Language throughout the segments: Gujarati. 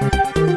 Thank you.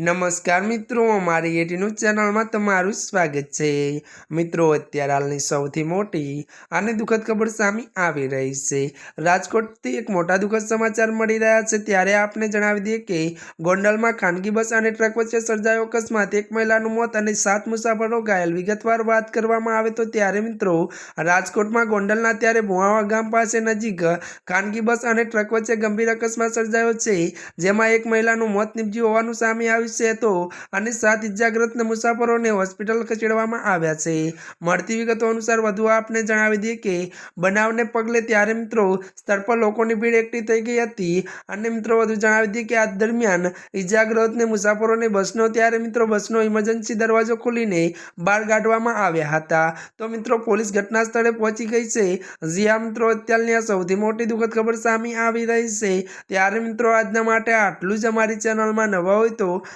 નમસ્કાર મિત્રો, અમારી એટીનું ચેનલમાં તમારું સ્વાગત છે. મિત્રો, અત્યારે હાલની સૌથી મોટી અને દુઃખદ ખબર સામે આવી રહી છે. રાજકોટથી એક મોટા દુઃખદ સમાચાર મળી રહ્યા છે. ત્યારે આપને જણાવી દઈએ કે ગોંડલમાં ખાનગી બસ અને ટ્રક વચ્ચે સર્જાયો અકસ્માત. એક મહિલાનું મોત અને સાત મુસાફરો ઘાયલ. વિગતવાર વાત કરવામાં આવે તો ત્યારે મિત્રો, રાજકોટમાં ગોંડલના ત્યારે ભુવાવા ગામ પાસે નજીક ખાનગી બસ અને ટ્રક વચ્ચે ગંભીર અકસ્માત સર્જાયો છે. જેમાં એક મહિલાનું મોત નીપજ્યું હોવાનું સામે આવ્યું છે તો અને સાત ઇજાગ્રસ્ત મુસાફરોને હોસ્પિટલ ખસેડવામાં આવ્યા છે. મળતી વિગતો અનુસાર વધુ આપને જણાવી દઈએ કે બનાવને પગલે ત્યારે મિત્રો સ્થળ પર લોકોની ભીડ એકઠી થઈ ગઈ હતી અને મિત્રો વધુ જણાવી દઈએ કે આ દરમિયાન ઇજાગ્રસ્તને મુસાફરોને બસનો ત્યારે મિત્રો બસનો ઇમરજન્સી દરવાજો ખોલીને બહાર કાઢવામાં આવ્યા હતા. તો મિત્રો પોલીસ ઘટના સ્થળે પહોંચી ગઈ છે. જ્યાં મિત્રો, અત્યારની આ સૌથી મોટી દુઃખદ ખબર સામે આવી રહી છે. ત્યારે મિત્રો આજના માટે આટલું જ અમારી ચેનલમાં નવા હોય તો